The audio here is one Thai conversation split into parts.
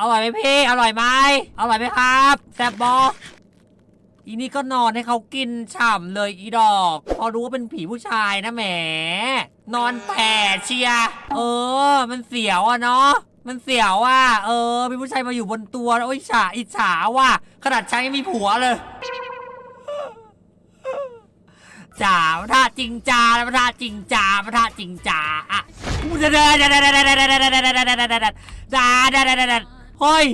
อร่อยไหมพี่ อร่อยไหมอร่อยไหมครับ แซ่บบออีนี่ก็นอนให้เขากินฉ่ำเลยอีดอก พอรู้ว่าเป็นผีผู้ชายนะแหม นอนแผ่เชีย เออ มันเสียวอะเนาะ มันเสียวอะเออมีผู้ชายมาอยู่บนตัวโอ้ยฉาอิจฉาว่ะขนาดฉันยไม่มีผัวเลยจ่าพระธาจริงจ่าพระธาจริงจ่าพระธาจริงจ่าอะเดินเดินเดินเดินเดินเดินเดินเดินเดิน เฮ้ย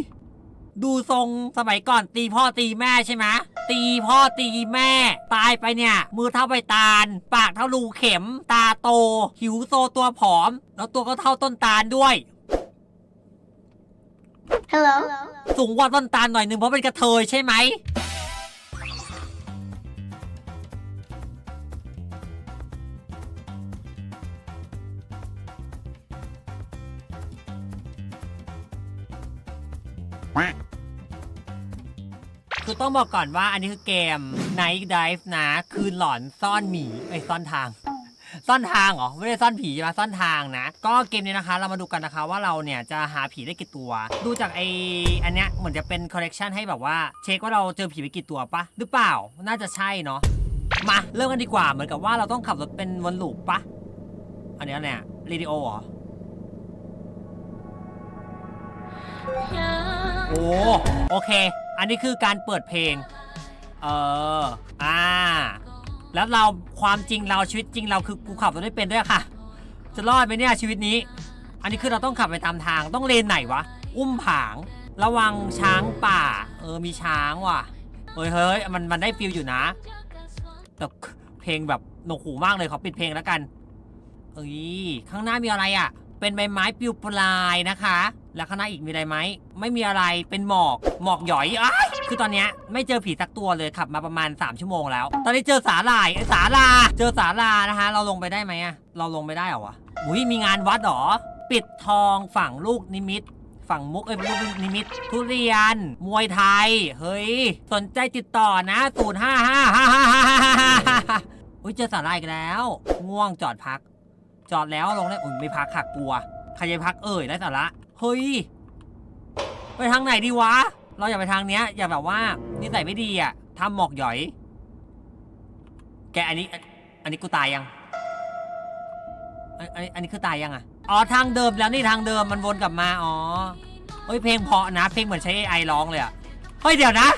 ดูทรงสมัยก่อนตีพ่อตีแม่ใช่ไหมตีพ่อตีแม่ ตายไปเนี่ย มือเท่าใบตาล ปากเท่ารูเข็ม ตาโต หิวโซตัวผอม แล้วตัวก็เท่าต้นตาลด้วย Hello? สูงกว่าต้นตาลหน่อยนึงเพราะเป็นกระเทยใช่ไหม ต้องบอกก่อนว่าอันนี้คือเกม Night Dive นะ คืนหลอนซ่อนหมีไอ้ยซ่อนทาง ซ่อนทางเหรอ ไม่ได้ซ่อนผีใช่ไหมซ่อนทางนะ ก็เกมนี้นะคะ เรามาดูกันนะคะว่าเราเนี่ยจะหาผีได้กี่ตัว ดูจากไออันเนี้ยเหมือนจะเป็นคอ l เลกชันให้แบบว่าเช็คว่าเราเจอผีไปกี่ตัวปะหรือเปล่า น่าจะใช่เนาะ มาเริ่มกันดีกว่า เหมือนกับว่าเราต้องขับรถเป็นวนลูปปะ อันเนี้ยเนี่ยเรดิโอเหรอ โอ้โอเค อันนี้คือการเปิดเพลง เออ อ่า แล้วเราความจริงเราชีวิตจริงเราคือกูขับรถไม่เป็นด้วยค่ะ จะรอดไหมเนี่ยชีวิตนี้ อันนี้คือเราต้องขับไปตามทาง ต้องเลนไหนวะ อุ้มผาง ระวังช้างป่า เออ มีช้างว่ะ เฮ้ยเฮ้ยมันมันได้ฟิลอยู่นะ แต่เพลงแบบหนวกหูมากเลยขอปิดเพลงแล้วกัน เอ้ย ข้างหน้ามีอะไรอะ่ะ เป็นใบไม้ปลิวปลายนะคะ แล้วข้างหน้าอีกมีอะไรไหม ไม่มีอะไร เป็นหมอก หมอกหย่อยอ้ายคือตอนเนี้ยไม่เจอผีสักตัวเลยขับมาประมาณ 3 ชั่วโมงแล้ว ตอนนี้เจอสาหร่ายไอ้สาลา เจอสาลานะคะ เราลงไปได้ไหมอะเราลงไปได้เหรอวะอุ้ยมีงานวัดเหรอ ปิดทองฝั่งลูกนิมิต ฝั่งมุกเอ้ยลูกนิมิต ทุเรียน มวยไทย เฮ้ย สนใจติดต่อนะ0 5 5 5 5 5อุ้ยเจอสาหร่ายอีกแล้ว ง่วงจอดพัก จอดแล้วลงได้อุ้ยไม่พักขักกลัว ใครจะพักเอ่ยไร้สาระ เฮ้ย ไปทางไหนดีวะ เราอย่าไปทางเนี้ย อย่าแบบว่านิสัยไม่ดีอะทำหมอกหย่อย แกอันนี้ อันนี้กูตายยัง อันนี้อันนี้คือตายยังอะ อ๋อทางเดิมแล้วนี่ทางเดิมมันวนกลับมา อ๋อ เฮ้ยเพลงเพราะนะ เพลงเหมือนใช้ AI ร้องเลยอะ เฮ้ยเดี๋ยวนะ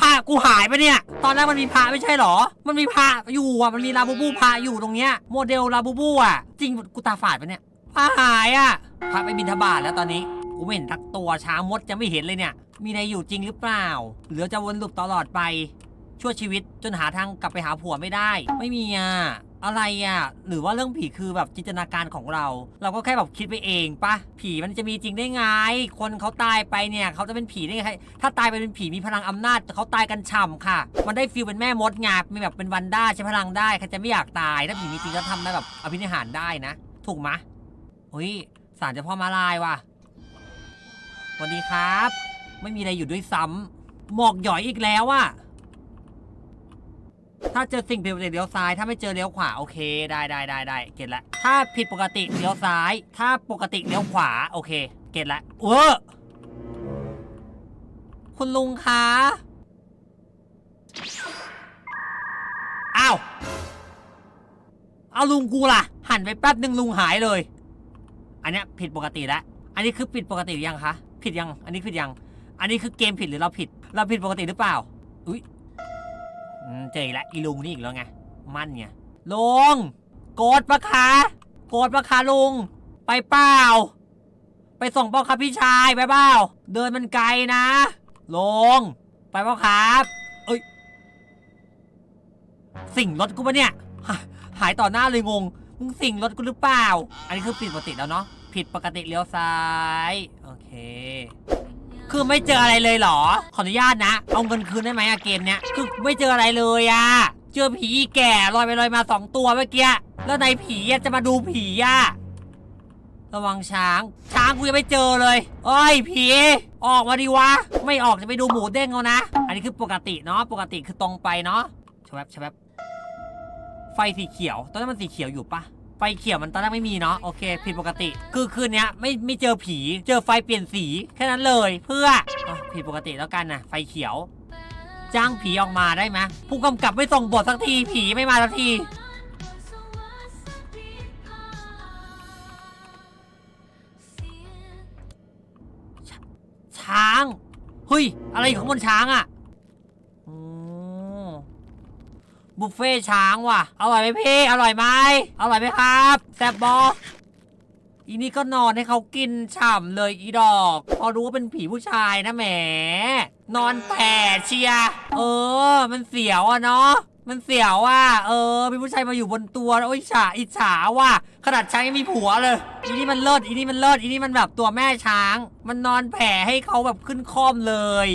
พระกูหายไปเนี่ย ตอนแรกมันมีพระไม่ใช่หรอ มันมีพระอยู่อะ มันมีลาบูบูพระอยู่ตรงเนี้ย โมเดลลาบูบูอะ จริงกูตาฝาดไปะเนี่ย พระหายอะพระไปบินทบาทแล้วตอนนี้ กูไม่เห็นทักตัวช้ามดจะไม่เห็นเลยเนี่ย มีอะไรอยู่จริงหรือเปล่า หรือจะวนลูปตลอดไป ชั่วชีวิตจนหาทางกลับไปหาผัวไม่ได้ ไม่มีอะ อะไรอะ หรือว่าเรื่องผีคือแบบจินตนาการของเรา เราก็แค่แบบคิดไปเองปะ ผีมันจะมีจริงได้ไง คนเขาตายไปเนี่ย เขาจะเป็นผีได้ไง ถ้าตายไปเป็นผีมีพลังอำนาจเขาตายกันฉ่ำค่ะ มันได้ฟีลเป็นแม่มดไงมีแบบเป็นวันด้าใช้พลังได้ใครจะไม่อยากตาย ถ้าผีมีจริงก็ทำได้แบบอภินิหารได้นะ ถูกไหมะเฮ้ยสารเจ้าพ่อมาลายว่ะสวัสดีครับ ไม่มีอะไรอยู่ด้วยซ้ำหมอกหย่อยอีกแล้วอะถ้าเจอสิ่งผิดปกติเลี้ยวซ้าย ถ้าไม่เจอเลี้ยวขวาโอเค ได้ได้ได้ได้เก็ตละ ถ้าผิดปกติเลี้ยวซ้าย ถ้าปกติเลี้ยวขวาโอเค เก็ตละเออคุณลุงคะอ้าวเอาลุงกูล่ะ หันไปแป๊บหนึ่งลุงหายเลย อันเนี้ยผิดปกติแล้วอันนี้คือผิดปกติหรือยังคะ ผิดยัง อันนี้ผิดยัง อันนี้คือเกมผิดหรือเราผิด เราผิดปกติหรือเปล่า อุ้ยเจออีกแล้วอีลุงนี่อีกแล้วไง มั่นไงลุงโกรธปะคะ โกรธปะคะลุง ไปเปล่า ไปส่งปล่าครับพี่ชายไปเปล่า เดินมันไกลนะลุงไปเปล่าครับเอ้ย สิ่งรถกูปะเนี่ย หายต่อหน้าเลยงง มึงสิ่งรถกูหรือเปล่า อันนี้คือผิดปกติแล้วเนาะ ผิดปกติเลี้ยวซ้าย โอเค คือไม่เจออะไรเลยเหรอ ขออนุญาตนะ เอาเงินคืนได้ไหมอะเกมเนี้ย คือไม่เจออะไรเลยอะเจอผีแก่ลอยไปลอยมาสองตัวเมื่อกี้ แล้วในผีอะจะมาดูผีอะระวังช้าง ช้างกูยังไม่เจอเลยเอ้ยผี ออกมาดิวะ ไม่ออกจะไปดูหมูเด้งเอานะ อันนี้คือปกติเนาะ ปกติคือตรงไปเนาะชะแวบชะแวบ ไฟสีเขียว ตอนนั้นมันสีเขียวอยู่ปะไฟเขียวมันตอนแรกไม่มีเนาะโอเค ผิดปกติ คือคืนนี้ไม่ไม่เจอผี เจอไฟเปลี่ยนสีแค่นั้นเลยเพื่ออผิดปกติแล้วกันนะไฟเขียว จ้างผีออกมาได้ไหมผู้กำกับไม่ส่งบทสักทีผีไม่มาสักทีช้างเฮ้ยอะไรข้างบนช้างอะ่ะโอ้ บุฟเฟ่ช้างว่ะ อร่อยไหมพี่ อร่อยไหมอร่อยไหมครับแซบบออีนี่ก็นอนให้เขากินฉ่ำเลยอีดอก พอรู้ว่าเป็นผีผู้ชายนะแหม นอนแผ่เชีย เออ มันเสียวอะเนาะ มันเสียวว่ะ เออมีผู้ชายมาอยู่บนตัวโอ้ยอิจฉาอิจฉาว่ะ ขนาดช้างยังมีผัวเลย อีนี่มันเลิศ อีนี่มันเลิศ อีนี่มันแบบตัวแม่ช้าง มันนอนแผ่ให้เขาแบบขึ้นคล่อมเลย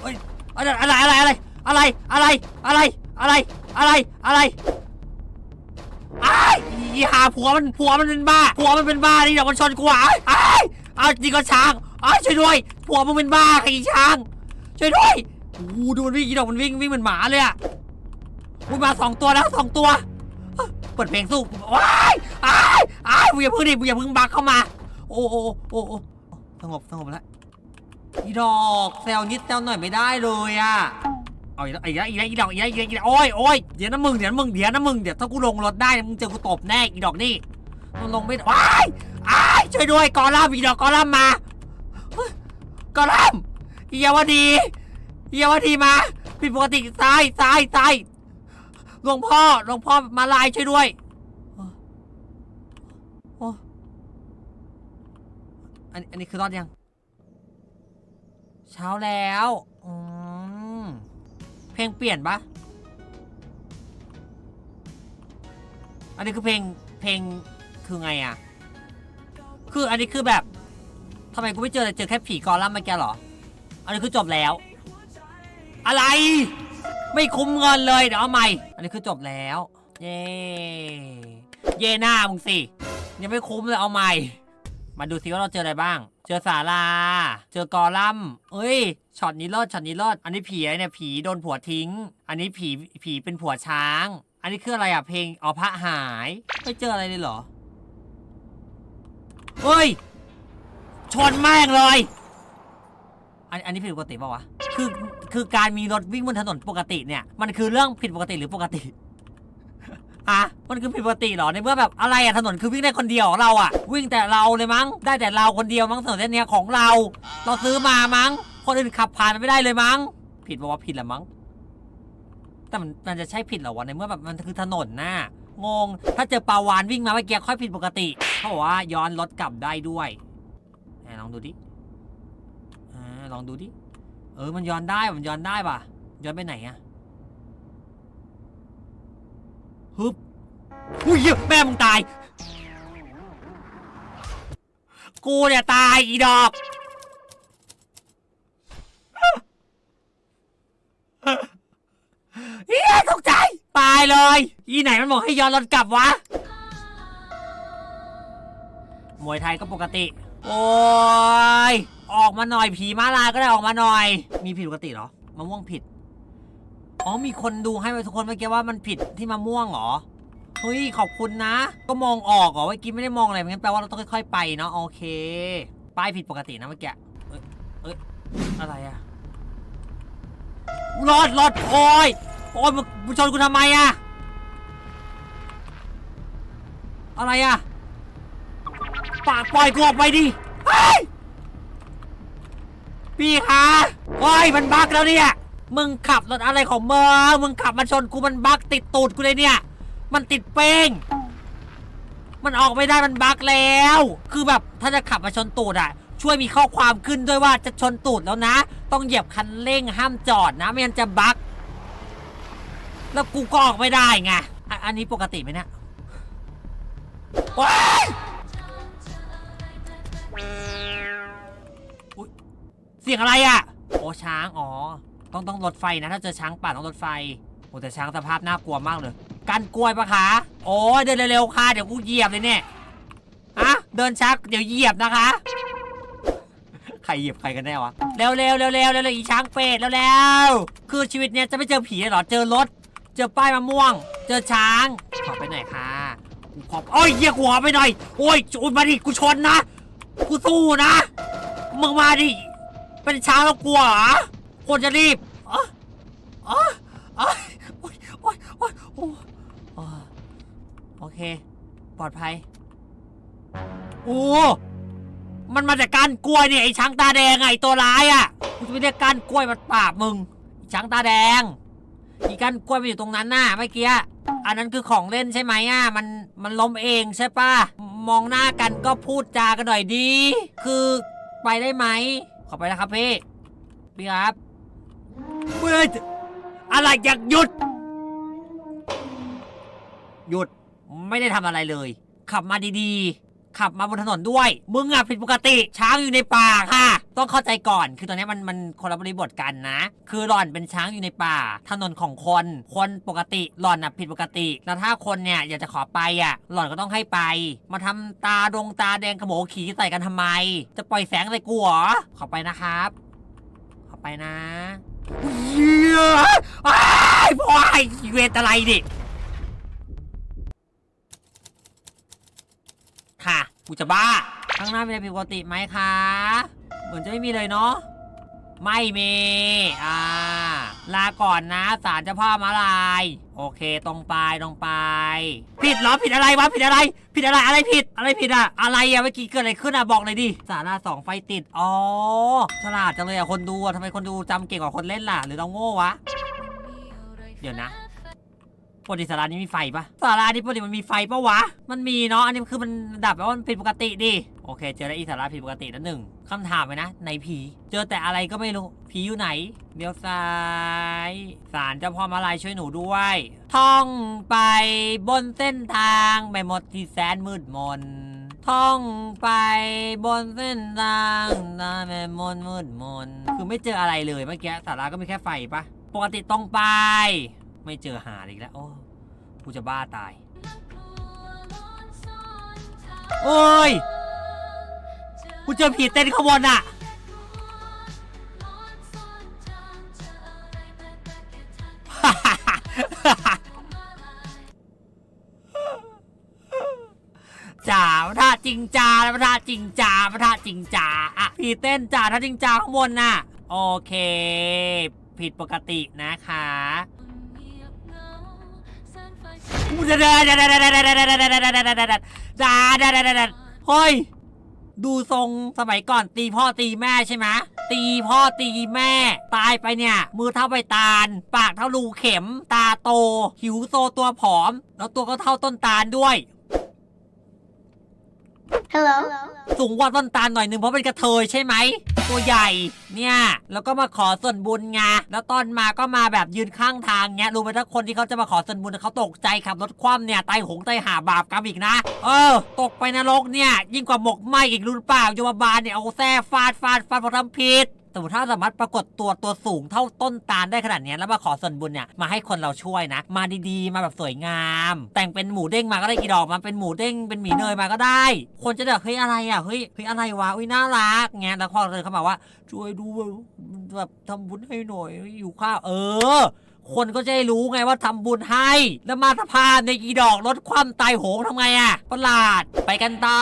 เอ้ยอะไรอะไรอะไรอะไรอะไรอะไร อะไร อะไร อะไรไอ้ายอีหาผัวมันผัวมันเป็นบ้าผัวมันเป็นบ้านี่เดี๋ยวมันชนกูอะไอ้ายอ้าวจริงก็ช้างอ้าวช่วยด้วย ผัวมึงเป็นบ้าไอ้ช้าง ช่วยด้วยโอ้โหดูมันวิ่งอีดอกมันวิ่งวิ่งเหมือนหมาเลยอะอุ้ยมาสองตัวแล้วสองตัว เปิดเพลงสู้ว้ายอ้ายอ้ายมึงอย่าพิ่งดิมึงอย่าพิ่งบักเข้ามา โอ้โอ้โอ้โอ้สงบสงบแล้วอีดอกแซวนิดแซวหน่อยไม่ได้เลยอะ เอาอีกแล้วอีกแล้วอีกแล้วอีดอกอีกแล้วอีกแล้วอีกแล้วโอ้ยโอ้ยเดี๋ยวนะมึงเดี๋ยวนะมึงเดี๋ยวนะมึงเดี๋ยวถ้ากูลงรถได้มึงเจอกูตบแน่อีดอกนี่มันลงไม่ได้ว้ายอ้ายช่วยด้วยกอลัมอีดอกกอลัมมากอลัมอีเยาวดีอีเยาวดีมาผิดปกติซ้ายซ้ายซ้ายหลวงพ่อหลวงพ่อมาลายช่วยด้วยโอ้อันอันนี้คือรอดยัง เช้าแล้ว ลงเปลี่ยนปะอันนี้คือเพลงเพลงคือไงอะคืออันนี้คือแบบทำไมกูไม่เจอเลยเจอแค่ผีกอลัมน์เมื่อกี้เหรอ อันนี้คือจบแล้ว อะไร ไม่คุ้มเงินเลยเดี๋ยวเอาใหม่ อันนี้คือจบแล้ว เย้เย่หน้ามึงสิยังไม่คุ้มเลยเอาใหม่ มาดูซิว่าเราเจออะไรบ้าง เจอศาลาเจอกอลัมเอ้ย ช็อตนี้รอด ช็อตนี้รอด อันนี้ผีอะไรเนี่ย ผีโดนผัวทิ้ง อันนี้ผี ผีเป็นผัวช้าง อันนี้คืออะไรอะ เพลงอ๋อพระหาย ไม่เจออะไรเลยเหรอ เฮ้ย ชนแม่งเลย อันอันนี้ผิดปกติป่าวะ คือ คือการมีรถวิ่งบนถนนปกติเนี่ย มันคือเรื่องผิดปกติหรือปกติ อะมันคือผิดปกติเหรอในเมื่อแบบอะไรอะถนนคือวิ่งได้คนเดียวของเราอะวิ่งแต่เราเลยมั้ง ได้แต่เราคนเดียวมั้งถนนเส้นเนี้ยของเรา เราซื้อมามั้ง คนอื่นขับผ่านไม่ได้เลยมั้ง ผิดบอกว่าผิดแหละมั้ง แต่มันมันจะใช่ผิดเหรอวะในเมื่อแบบมันคือถนนน่ะงง ถ้าเจอปลาวานวิ่งมาเมื่อกี้ค่อยผิดปกติเขาบอกว่าย้อนรถกลับได้ด้วยไหนลองดูดิอ่าลองดูดิเออมันย้อนได้มันย้อนได้ป่ะย้อนไปไหนอะ ฮึบอุ้ยเหี้ยแม่มึงตาย กูเนี่ยตายอีดอก เฮียตกใจตายเลย อีไหนมันบอกให้ย้อนรถกลับวะ มวยไทยก็ปกติ โอ้ย ออกมาหน่อยผีม้าลายก็ได้ออกมาหน่อย มีผิดปกติเหรอมะม่วงผิด อ๋อมีคนดูให้ไปทุกคนเมื่อกี้ว่ามันผิดที่มะม่วงเหรอเฮ้ยขอบคุณนะ ก็มองออกเหรอเมื่อกี้ไม่ได้มองอะไรงั้นแปลว่าเราต้องค่อยๆไปเนาะโอเคป้ายผิดปกตินะเมื่อกี้เอ้ยเอ้ยอะไรอะรอดรอดโอ้ยโอ้ยมึงมึงชนกูทำไมอะอะไรอะปากปล่อยกูออกไปดิเฮ้ยพี่คะโอ้ยมันบักแล้วเนี่ย มึงขับรถอะไรของมึงมึงขับมาชนกูมันบักติดตูดกูเลยเนี่ย มันติดเป้ง มันออกไม่ได้มันบักแล้ว คือแบบถ้าจะขับมาชนตูดอะช่วยมีข้อความขึ้นด้วยว่าจะชนตูดแล้วนะ ต้องเหยียบคันเร่งห้ามจอดนะไม่งั้นจะบักแล้วกูก็ออกไม่ได้ไงออันนี้ปกติไหมเนี่ยว้ายเสียงอะไรอะ โอ้ช้าง อ๋อ ต้องต้องรถไฟนะ ถ้าเจอช้างป่าต้องรถไฟ โอ้แต่ช้างสภาพน่ากลัวมากเลย กันกล้วยปะคะ โอ้เดินเร็วๆค่ะ เดี๋ยวกูเหยียบเลยเนี่ยอะเดินชักเดี๋ยวเหยียบนะคะ ใครเหยียบใครกันแน่วะ เร็วๆเร็วๆเร็วๆเร็วๆอีช้างเป็ดเร็วๆคือชีวิตเนี้ยจะไม่เจอผีหรอ เจอรถ เจอป้ายมะม่วง เจอช้าง ขอไปหน่อยค่ะกูขอบโอ้ยเหยียกูขอไปหน่อย โอ้ยจูนมาดิกูชนนะ กูสู้นะ มึงมาดิ เป็นช้างแล้วกลัวเหรอ คนจะรีบอ๋ออ๋ออ๋อโอ้ยโอ้ยโอ้ยโอ้ยอ๋อโอเค ปลอดภัย โอ้ มันมาจากการกล้วยเนี่ยไอ้ช้างตาแดงไงไอ้ตัวร้ายอะกูจะไม่เรียกการกล้วยมันปราบมึงไอ้ช้างตาแดง อีการกล้วยมันอยู่ตรงนั้นน่ะเมื่อกี้ อันนั้นคือของเล่นใช่ไหมอะ มัน มันล้มเองใช่ปะมองหน้ากันก็พูดจากันหน่อยดี คือไปได้ไหม ขอไปนะครับพี่ พี่ครับ เมื่ออะไรอยากหยุด หยุดไม่ได้ทำอะไรเลย ขับมาดีๆ ขับมาบนถนนด้วย มึงอะผิดปกติช้างอยู่ในป่าค่ะ ต้องเข้าใจก่อนคือตอนนี้มันมันคนละบริบทกันนะ คือหล่อนเป็นช้างอยู่ในป่า ถนนของคนคนปกติหล่อนอะผิดปกติแล้วถ้าคนเนี่ยอยากจะขอไปอะหล่อนก็ต้องให้ไป มาทำตาดงตาแดงขโมขี่ใส่กันทำไม จะปล่อยแสงใส่กูเหรอขอไปนะครับ ขอไปนะ เหี้ยอ้ายพอยเวทอะไรดิค่ะ กูจะบ้า ข้างหน้ามีอะไรผิดปกติไหมคะ เหมือนจะไม่มีเลยเนาะ ไม่มี อ่า ลาก่อนนะสารเจ้าพ่อมาลาย โอเคตรงไปตรงไป ผิดเหรอผิดอะไรวะผิดอะไร ผิดอะไรอะไรผิดอะไรผิดอะอะไรอะเมื่อกี้เกิดอะไรขึ้นอะบอกเลยดิสาราสองไฟติดอ๋อฉลาดจังเลยอะคนดูอะทำไมคนดูจำเก่งกว่าคนเล่นล่ะ หรือเราโง่วะ เดี๋ยวนะ ปกติสารานี้มีไฟปะสารานี้ปกติมันมีไฟปะวะ มันมีเนาะ อันนี้คือมันดับแล้วมันผิดปกติดิ โอเค เจอแล้วอีสาราผิดปกติแล้วหนึ่งคำถามไปนะในผี เจอแต่อะไรก็ไม่รู้ ผีอยู่ไหนเลี้ยวซ้ายศาลเจ้าพ่อมาลายช่วยหนูด้วย ท่องไปบนเส้นทางไม่หมดที่แสนมืดมนท่องไปบนเส้นทางนาแม่มนมืดมน คือไม่เจออะไรเลยเมื่อกี้สาราก็มีแค่ไฟปะปกติตรงไป ไม่เจอหาอีกแล้ว โอ้กูจะบ้าตาย โอ้ย กูเจอผีเต้นข้างบนอะจ่าพระธาตุจริงจ่าพระธาตุจริงจ่าพระธาตุจริงจ่าอะผีเต้นจ่าถ้าจริงจ่าข้างบนน่ะ โอเค ผิดปกตินะคะอู้ เฮ้ย ดูทรงสมัยก่อนตีพ่อตีแม่ใช่ไหมตีพ่อตีแม่ ตายไปเนี่ย มือเท่าใบตาล ปากเท่ารูเข็ม ตาโต หิวโซตัวผอม แล้วตัวก็เท่าต้นตาลด้วย Hello. สูงกว่าต้นตาลหน่อยหนึ่งเพราะเป็นกระเทยใช่ไหม ตัวใหญ่ เนี่ย แล้วก็มาขอส่วนบุญไง แล้วตอนมาก็มาแบบยืนข้างทางเงี้ยรู้ไหมถ้าคนที่เขาจะมาขอส่วนบุญเขาตกใจขับรถคว่ำเนี่ยไตหงไตหาบาปกรรมอีกนะ เออ ตกไปนรกเนี่ย ยิ่งกว่าหมกไหมอีกรู้หรือเปล่าโยมบาลเนี่ยเอาแส้ฟาดฟาดฟาดเพราะทำผิด แต่ถ้าสามารถปรากฏตัวตัวสูงเท่าต้นตาลได้ขนาดนี้แล้วมาขอส่วนบุญเนี่ยมาให้คนเราช่วยนะ มาดีๆ มาแบบสวยงาม แต่งเป็นหมูเด้งมาก็ได้กี่ดอกมาเป็นหมูเด้งเป็นหมีเนยมาก็ได้ คนจะแบบเฮ้ยอะไรอะเฮ้ยเฮ้ยอะไรวะอุ้ยน่ารักเงี้ยแล้วพอเดินเข้ามาว่า ช่วยดูแบบทำบุญให้หน่อยอยู่ข้าวเออคนก็จะได้รู้ไงว่าทำบุญให้ แล้วมาสะพานในกี่ดอกลดความตายโหงทำไงอะประหลาดไปกันต่อ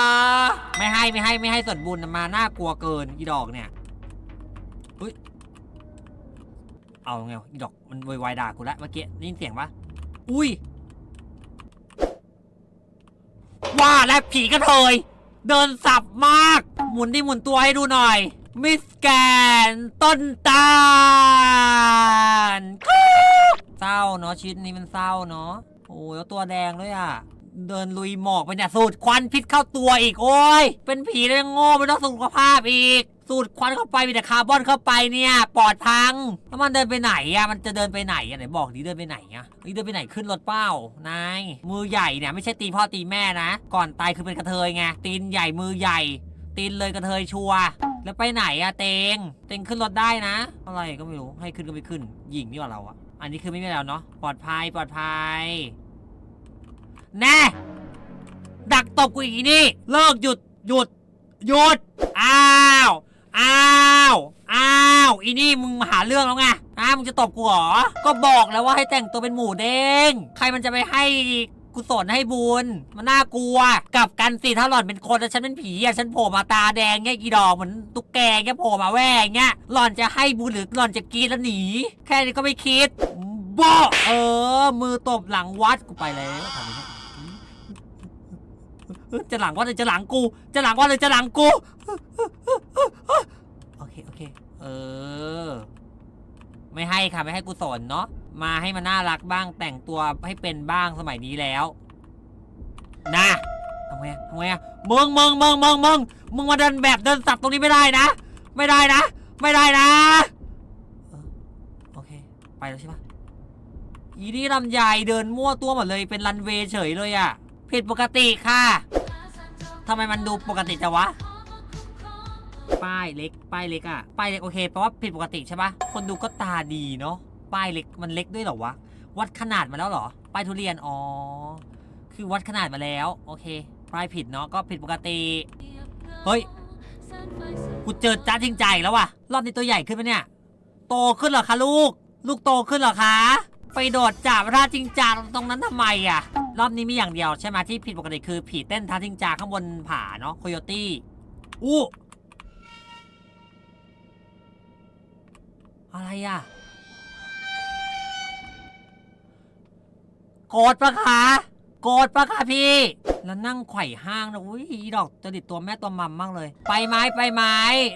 ไม่ให้ไม่ให้ไม่ให้ส่วนบุญมาน่ากลัวเกินอีดอกเนี่ย เฮ้ย เอาไงอีดอกมันวายด่ากูละเมื่อกี้ได้ยินเสียงปะอุ้ย ว่าแล้วผีกระเทย เดินสับมาก หมุนที่หมุนตัวให้ดูหน่อย มิสแกนต้นตาลเศร้าเนาะชีวิตนี้มันเศร้าเนาะโอ้ยแล้วตัวแดงด้วยอะ เดินลุยหมอกไปเนี่ยสูดควันพิษเข้าตัวอีกโอ้ย เป็นผีแล้วยังโง่ไม่ต้องสุขภาพอีก สูดควันเข้าไปมีแต่คาร์บอนเข้าไปเนี่ยปอดพังแล้วมันเดินไปไหนอะมันจะเดินไปไหนอะไหนบอกดิเดินไปไหนอะนี่เดินไปไหนขึ้นรถเป้านายมือใหญ่เนี่ยไม่ใช่ตีพ่อตีแม่นะ ก่อนตายคือเป็นกระเทยไงตีนใหญ่มือใหญ่ ตีนเลยกระเทยชัวร์แล้วไปไหนอะเตงเตงขึ้นรถได้นะ อะไรก็ไม่รู้ให้ขึ้นก็ไม่ขึ้นหญิงนี่ว่าเราอะอันนี้คือไม่มีแล้วเนาะปลอดภัยปลอดภัย แน่ดักตบกูอีกนี่เลิกหยุดหยุดหยุดอ้าวอ้าวอ้าวอีนี่มึงมาหาเรื่องแล้วไงอ้ามึงจะตบกูเหรอก็บอกแล้วว่าให้แต่งตัวเป็นหมูเด้งใครมันจะไปให้กูกุศลให้บุญ มันน่ากลัวกลับกันสิถ้าหล่อนเป็นคนแล้วฉันเป็นผีอะฉันโผล่มาตาแดงเงี้ยกี่ดอกเหมือนตุ๊กแกเงี้ยโผล่มาแหวงเงี้ยหล่อนจะให้บุญหรือหล่อนจะกีดแล้วหนี แค่นี้ก็ไม่คิดบ้เออ มือตบหลังวัดกูไปแล้ว เออจะหลังวัดเลยจะหลังกู จะหลังวัดเลยจะหลังกู โอเคโอเค เออ ไม่ให้ค่ะไม่ให้กุศลเนาะ มาให้มันน่ารักบ้างแต่งตัวให้เป็นบ้างสมัยนี้แล้ว นะทำไงอะทำไงอะมึงมึงมึงมึงมึงมึงมาเดินแบบเดินสับตรงนี้ไม่ได้นะ ไม่ได้นะ ไม่ได้นะ โอเค ไปแล้วใช่ปะอีนี่ลำใหญ่เดินมั่วตัวหมดเลยเป็นรันเวย์เฉยเลยอะผิดปกติค่ะ ทำไมมันดูปกติจังวะ ป้ายเล็ก ป้ายเล็กอะป้ายเล็กโอเคแปลว่าผิดปกติใช่ปะคนดูก็ตาดีเนาะ ป้ายเล็กมันเล็กด้วยเหรอวะ วัดขนาดมาแล้วเหรอ ป้ายทุเรียน อ๋อ คือวัดขนาดมาแล้ว โอเค ป้ายผิดเนาะ ก็ผิดปกติ เฮ้ย กูเจอจ้าจริงใจแล้วว่ะ รอบนี้ตัวใหญ่ขึ้นไหมเนี่ย โตขึ้นเหรอคะลูก ลูกโตขึ้นเหรอคะ ไปโดดจับท่าจิงจาตรงนั้นทำไมอะรอบนี้มีอย่างเดียวใช่ไหมที่ผิดปกติคือผีเต้นท่าจิงจาข้างบนผาเนาะโคโยตี้อู้อะไรอะโกรธปะคะโกรธปะคะพี่ แล้วนั่งไขว่ห้างนะอุ้ยอีดอกจะดิดตัวแม่ตัวมัมมากเลย ไปไหมไปไหม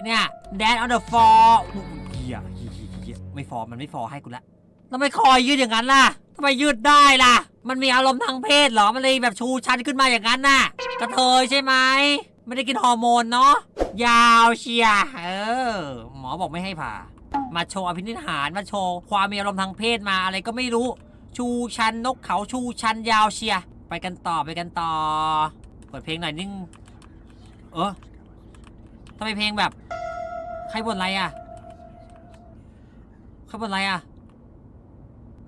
เนี่ย Dad on the floor อุ๊ยเฮียเฮียเฮียเฮียไม่ฟอร์มันไม่ฟอร์ให้กูละ แล้วไม่คอยยืดอย่างนั้นล่ะทำไมยืดได้ล่ะ มันมีอารมณ์ทางเพศเหรอ มันเลยแบบชูชันขึ้นมาอย่างนั้นน่ะ กระเทยใช่ไหม ไม่ได้กินฮอร์โมนเนาะ ยาวเชียเออ หมอบอกไม่ให้ผ่า มาโชว์อภินิหาร มาโชว์ความมีอารมณ์ทางเพศมาอะไรก็ไม่รู้ ชูชันนกเขาชูชันยาวเชีย ไปกันต่อไปกันต่อ เปิดเพลงหน่อยนึง เออทำไมเพลงแบบ ใครบ่นอะไรอะ ใครบ่นอะไรอะ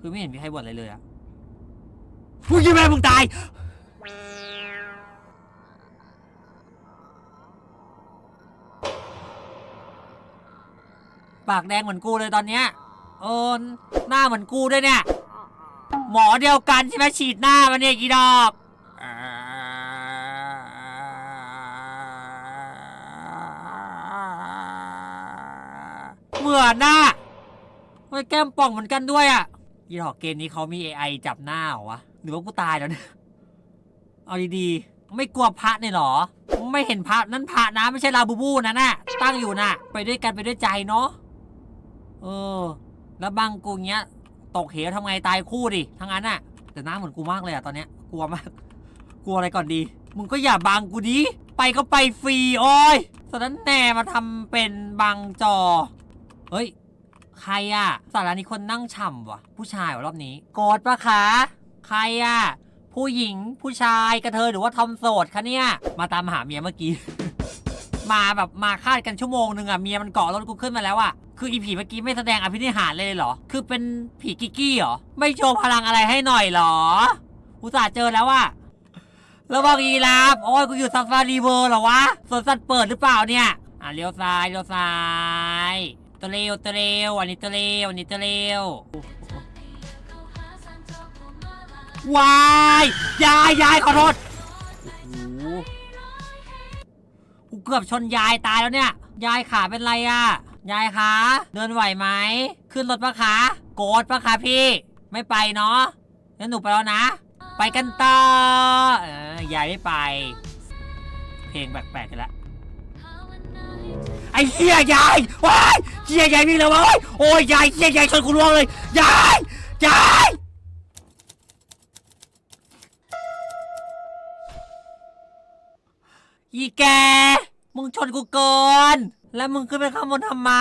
คือไม่เห็นมีใครบ่นอะไรเลยอะมึงยิงแม่มึงตาย ปากแดงเหมือนกูเลยตอนเนี้ยเออหน้าเหมือนกูด้วยเนี่ย หมอเดียวกันใช่ไหมฉีดหน้ามันเนี่ยกี่ดอกเหมือนน่ะไม่แก้มป่องเหมือนกันด้วยอะ ยี่ดอกเกมนี้เขามี AI จับหน้าเหรอวะ หรือว่ากูตายแล้วเนี่ย เอาดีๆ ไม่กลัวพระเนี่ยหรอ ไม่เห็นพระนั่นพระนะไม่ใช่ลาบูบูนะน่ะ ตั้งอยู่น่ะ ไปด้วยกันไปด้วยใจเนาะ เออ แล้วบางกูเงี้ย ตกเหวทำไงตายคู่ดิ ทั้งนั้นอะแต่หน้าเหมือนกูมากเลยอะตอนเนี้ย กลัวมาก กลัวอะไรก่อนดี มึงก็อย่าบังกูดิ ไปก็ไปฟรีโอ้ยสนั้นแน่มาทำเป็นบังจอ เฮ้ย ใครอะสารานี้คนนั่งฉ่ำวะผู้ชายเหรอบนี้ โกรธปะคะ ใครอะผู้หญิงผู้ชายกระเทยหรือว่าทอมโสดคะเนี่ย มาตามหาเมียเมื่อกี้ มาแบบมาคาดกันชั่วโมงหนึ่งอะเมียมันเกาะรถกูขึ้นมาแล้วอะคืออีผีเมื่อกี้ไม่แสดงอภินิหารเลยเหรอ คือเป็นผีกิกกี้เหรอ ไม่โชว์พลังอะไรให้หน่อยเหรอ อุตส่าห์เจอแล้วอะระวังยีราฟโอ้ยกูอยู่ซาฟารีเวิร์เหรอวะสวนสัตว์เปิดหรือเปล่าเนี่ย อะเลี้ยวซ้ายเลี้ยวซ้าย ตัวเร็วตัวเร็วอันนี้ตัวเร็วอันนี้ตัวเร็ววายยายยายขอโทษโอ้โหกูเกือบชนยายตายแล้วเนี่ย ยายขาเป็นไรอะยายคะเดินไหวไหมขึ้นรถปะคะโกรธปะคะพี่ ไม่ไปเนาะงั้นหนูไปแล้วนะ ไปกันต่อเออยายไม่ไป เพลงแปลกๆกันละ ไอ้เหี้ยยายว้ายเหี้ยยายวิ่งเลยว้ยโอ้ยยายเหี้ยยายชนกูล่วงเลยยายยายอีแก มึงชนกูเกิน แล้วมึงขึ้นไปข้างบนทำไม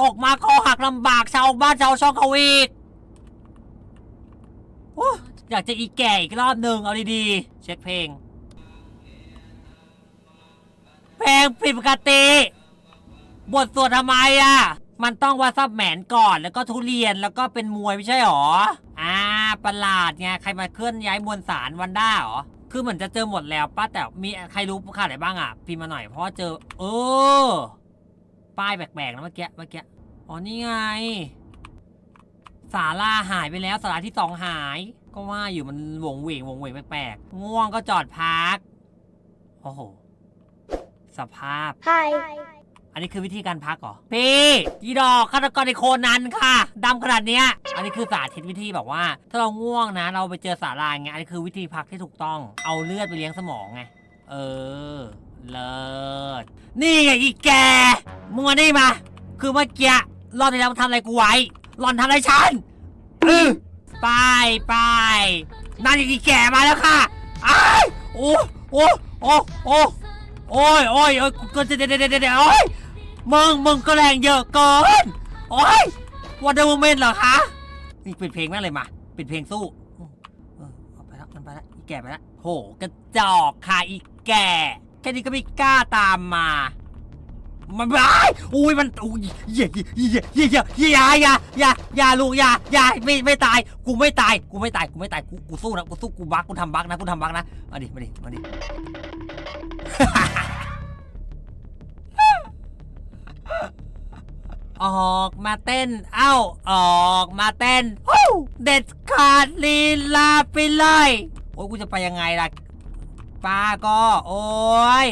ตกมาคอหักลำบากชาวบ้านชาวช่องเขาอีกอยากจะอีแก่อีกรอบหนึ่งเอาดีๆ เช็คเพลง เพลงผิดปกติ บทสวดทำไมอะ มันต้องวาซับแหมนก่อนแล้วก็ทุเรียนแล้วก็เป็นมวยไม่ใช่หรอ อ่า ประหลาดไงใครมาเคลื่อนย้ายมวลสารวันด้าหรอ คือเหมือนจะเจอหมดแล้วป้าแต่มีใครรู้ข่าวไหนบ้างอะพิมพ์มาหน่อยเพราะเจอ เออ ป้ายแปลกๆนะเมื่อกี้เมื่อกี้อ๋อนี่ไงศาลาหายไปแล้วศาลาที่สองหาย ก็ว่าอยู่มันวงเวงวงเวงแปลกๆง่วงก็จอดพัก โอ้โห สภาพ Hi. อันนี้คือวิธีการพักเหรอ พี่อีดอกฆาตกรในโคนันค่ะดำขนาดเนี้ย อันนี้คือสาธิตวิธีแบบว่า ถ้าเราง่วงนะ เราไปเจอสาราย่างอันนี้คือวิธีพักที่ถูกต้อง เอาเลือดไปเลี้ยงสมองไง เออ เลิศ นี่ไงอีแก มึงมานี่มา คือเมื่อกี้รอบที่แล้วมึงทำอะไรกูไว้ หล่อนทำอะไรฉันเออไปไปนั่นอีแกมาแล้วค่ะอ้ายโอ้โอ้โอ้โอ้โอ้ยโอ้ยโอ้ยกูเดี๋ยวเดี๋ยวเดี๋ยวเดี๋ยวโอ้ย มึงมึงก็แรงเยอะเกินโอ้ยวันเดอร์เมนเหรอคะ นี่เป็นเพลงแม่เลยมาเป็นเพลงสู้เออเไปแล้วมันไปแล้วอีแก่ไปแล้วโหกระจอกค่ะอีแก่ แค่นี้ก็ไม่กล้าตามมา มันไปอุ้ยมันอุ้ยเย่เย่เย่ยเย่ยาอย่าอย่าอย่าลูกอย่าอย่าไม่ไม่ตาย กูไม่ตาย กูไม่ตาย กูไม่ตาย กูกูสู้นะ กูสู้ กูบักกูทำบักนะ กูทำบักนะ มาดิ มาดิ มาดิ ออกมาเต้น เอ้า ออกมาเต้นเด็ดขาดลีลาไปเลย โอ้ยกูจะไปยังไงล่ะ ป้าก็ โอ้ย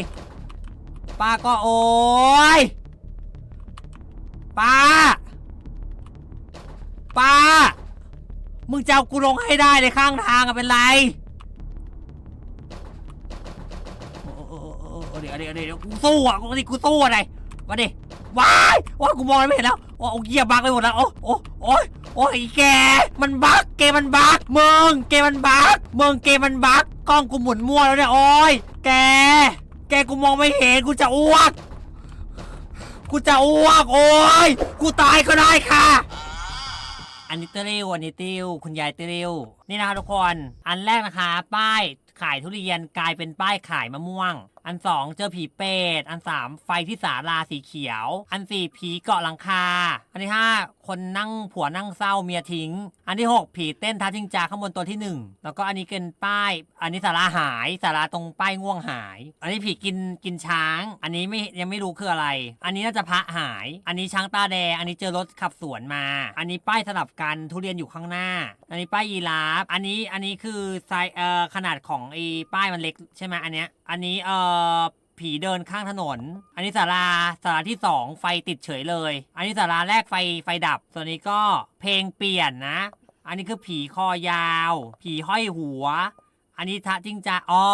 ป้าก็โอ้ย ป้า ป้า มึงจะเอากูลงให้ได้ในข้างทางอะเป็นไรเดี๋ยวเดี๋ยวเดี๋ยวกูสู้อะกูดิกูสู้อะไรมาดิ ว้ายว้ากูมองไม่เห็นแล้วโอ้โอ้เกียบักไปหมดแล้วโอ้โอ้โอ้ยโอ้ยแก มันบักเกมมันบักเมึงเกมมันบักเมึงเกมมันบักกล้องกูหมุนมั่วแล้วเนี่ยโอ้ยแก แกกูมองไม่เห็นกูจะอ้วกกูจะอ้วกโอ้ยกูตายก็ได้ค่ะอันนี้ตริวอันนี้ติวคุณยายติวนี่นะคะทุกคน อันแรกนะคะ ป้ายขายทุเรียนกลายเป็นป้ายขายมะม่วง อันสองเจอผีเปรตอันสามไฟที่สาราสีเขียว อันสี่ผีเกาะหลังคา อันที่ห้า คนนั่งผัวนั่งเศร้าเมียทิ้ง อันที่หกผีเต้นท้าจิงจาข้างบนตัวที่หนึ่งแล้วก็อันนี้เป็นป้าย อันนี้สาราหายสาราตรงป้ายง่วงหาย อันนี้ผีกินกินช้าง อันนี้ไม่ยังไม่รู้คืออะไร อันนี้น่าจะพระหาย อันนี้ช้างตาแดงอันนี้เจอรถขับสวนมา อันนี้ป้ายสลับกันทุเรียนอยู่ข้างหน้า อันนี้ป้ายยีราฟอันนี้อันนี้คือไซเอ่อขนาดของไอ้ป้ายมันเล็กใช่ไหมอันเนี้ยอันนี้เอ่อ ผีเดินข้างถนน อันนี้ศาลาศาลาที่สองไฟติดเฉยเลย อันนี้ศาลาแรกไฟไฟดับ ส่วนนี้ก็เพลงเปลี่ยนนะ อันนี้คือผีคอยาว ผีห้อยหัว อันนี้ทะจริงจ้าอ๋อ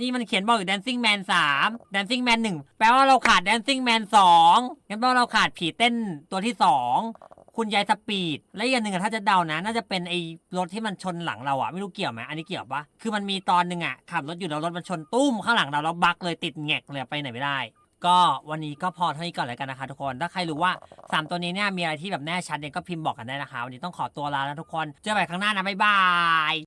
นี่มันเขียนบอกอยู่ Dancing Man 3 Dancing Man 1 แปลว่าเราขาด Dancing Man 2งั้นแปลว่าเราขาดผีเต้นตัวที่ 2 คุณยายสปีด และอีกอย่างหนึ่งอะถ้าจะเดานะ น่าจะเป็นไอ้รถที่มันชนหลังเราอะไม่รู้เกี่ยวไหมอันนี้เกี่ยวปะคือมันมีตอนหนึ่งอะขับรถอยู่แล้วรถมันชนตุ้มข้างหลังเราแล้วบักเลยติดแงกเลยไปไหนไม่ได้ ก็วันนี้ก็พอเท่านี้ก่อนเลยกันนะคะทุกคนถ้าใครรู้ว่า 3 ตัวนี้เนี่ยมีอะไรที่แบบแน่ชัดเนี่ยก็พิมพ์บอกกันได้นะคะวันนี้ต้องขอตัวลาแล้วทุกคนเจอกันใหม่ครั้งหน้านะบ๊ายบาย